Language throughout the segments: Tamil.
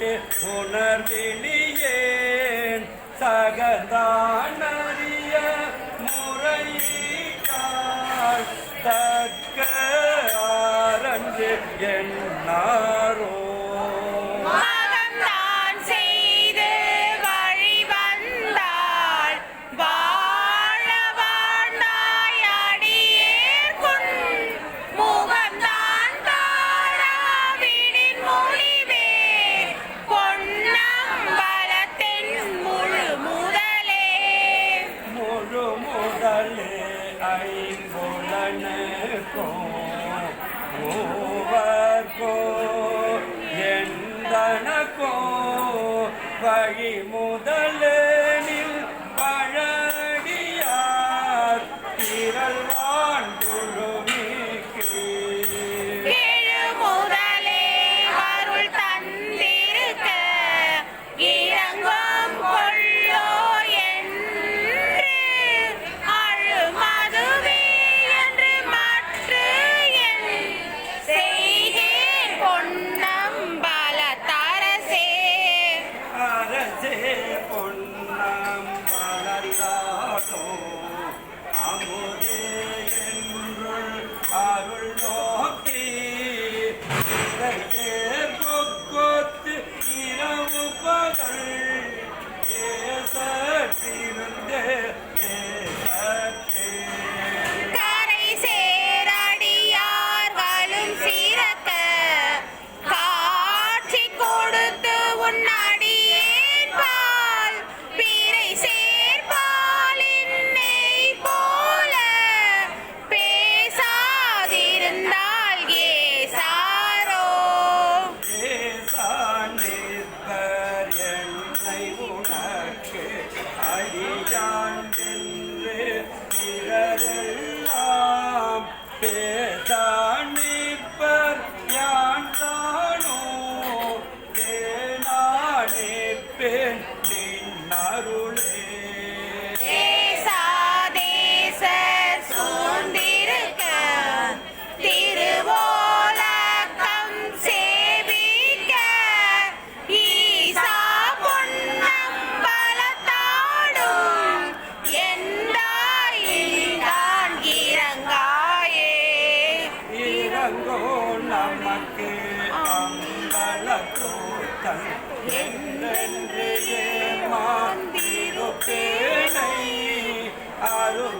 கேட்டு உணர்வினியேன். சகதானறிய முறையால் தக்க ஆரஞ்சு என்னாரோ வழி முதல் தேனை அருள்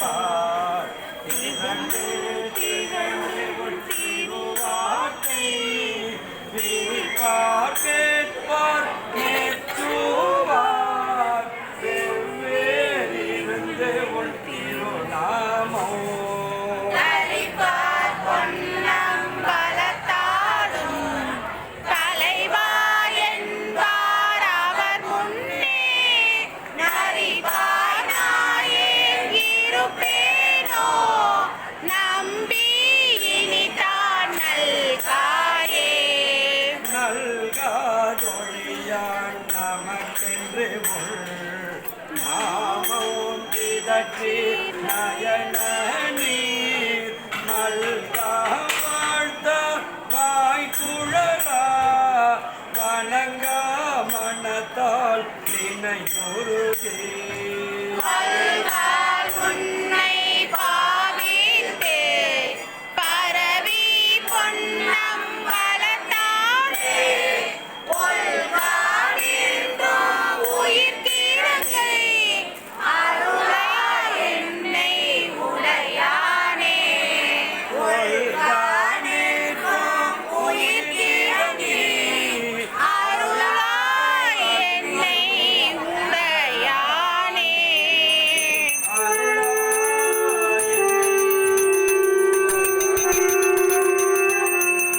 far. again.